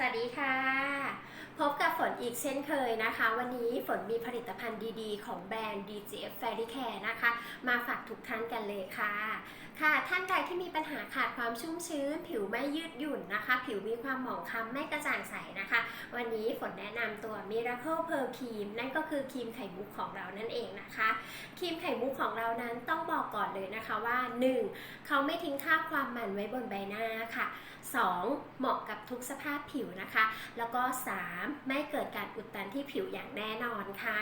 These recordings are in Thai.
สวัสดีค่ะ พบกับฝนอีกเช่นเคยนะคะ วันนี้ฝนมีผลิตภัณฑ์ดีๆ ของแบรนด์ DGF Fairy Care นะคะ มาฝากทุกท่านกันเลยค่ะ ค่ะ ท่านใดที่มีปัญหาขาดความชุ่มชื้น ผิวไม่ยืดหยุ่นนะคะ ผิวมีความหมองคล้ำไม่กระจ่างใสนะคะ วันนี้ฝนแนะนำตัว Miracle Pearl Cream นั่นก็คือครีมไข่มุกของเรานั่นเองนะคะครีมไข่มุกของเรานั้นต้องบอกก่อนเลยนะคะว่า 1. เขาไม่ทิ้งค่าความมันไว้บนใบหน้าค่ะ 2. เหมาะกับทุกสภาพผิวนะคะ แล้วก็ 3. ไม่เกิดการอุดตันที่ผิวอย่างแน่นอนค่ะ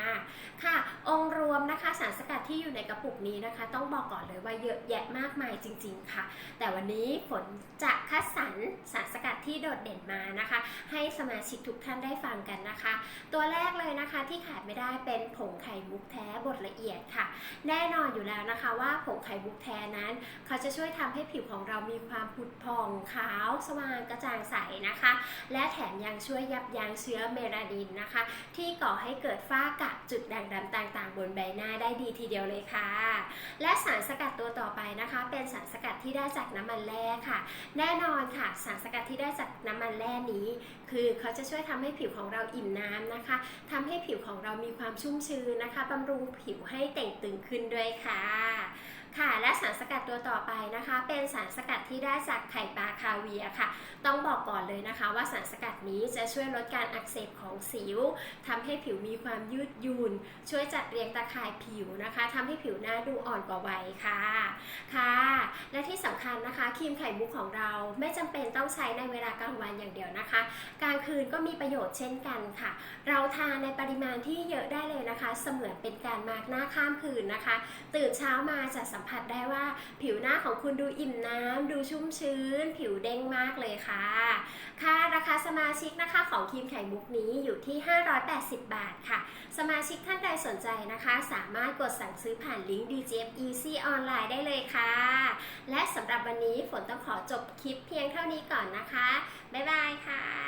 ค่ะ องค์รวมนะคะสารสกัดที่อยู่ในกระปุกนี้นะคะ ต้องบอกก่อนเลยว่าเยอะแยะมากมายจริง ๆ ค่ะ แต่วันนี้ฝนจะคัดสรรสารสกัดที่โดดเด่นมานะคะ ให้สมาชิกทุกท่านได้ฟังกันนะคะ ตัวแรกเลยนะคะที่ขาดไม่ได้เป็นผงไข่มุกแท้บดละเอียดค่ะ แน่นอนอยู่แล้วนะคะว่าผงไข่มุกแท้นั้น เขาจะช่วยทำให้ผิวของเรามีความผุดผ่องขาว สว่างกระจ่างใสนะคะ และแถมยังช่วยยับยั้งเชื้อเมลานินนะคะ ที่ก่อให้เกิดฝ้ากระจุดด่างดำต่างๆ บนใบหน้าได้ดีทีเดียวเลยค่ะ และสารสกัดตัวต่อไปนะคะ เป็นสารสกัดที่ได้จากน้ำมันแร่ค่ะ แน่นอนค่ะ สารสกัดที่ได้จากน้ำมันแร่นี้ คือเขาจะช่วยทำให้ผิวของเราอิ่มน้ำนะคะทำให้ผิวของเรามีความชุ่มชื้นนะคะบำรุงผิวให้เต่งตึงขึ้นด้วยค่ะ ค่ะ และสารสกัดตัวต่อไปนะคะ เป็นสารสกัดที่ได้จากไข่ปลาคาเวียค่ะ ต้องบอกก่อนเลยนะคะว่าสารสกัดนี้จะช่วยลดการอักเสบของสิวทำให้ผิวมีความยืดหยุ่นช่วยจัดเรียงตะข่ายผิวนะคะทำให้ผิวหน้าดูอ่อนกว่าวัยค่ะค่ะ และที่สำคัญนะคะครีมไข่มุกของเราไม่จำเป็นต้องใช้ในเวลากลางวันอย่างเดียวนะคะ กลางคืนก็มีประโยชน์เช่นกันค่ะ เราทานในปริมาณที่เยอะได้เลยนะคะ เสมือนเป็นการมาร์กหน้าข้ามคืนนะคะ ตื่นเช้ามาจะสัมผัสได้ว่าผิวหน้าของคุณดูอิ่มน้ำดูชุ่มชื้น ผิวเด้งมากเลยค่ะ ค่ะ ราคาสมาชิกนะคะของครีมไข่มุกนี้อยู่ที่ 580 บาทค่ะ สมาชิกท่านใดสนใจนะคะ สามารถกดสั่งซื้อผ่านลิงก์ DGF Easy ออนไลน์ได้เลยค่ะ และสำหรับวันนี้ฝนต้องขอจบคลิปเพียงเท่านี้ก่อนนะคะ บ๊ายบายค่ะ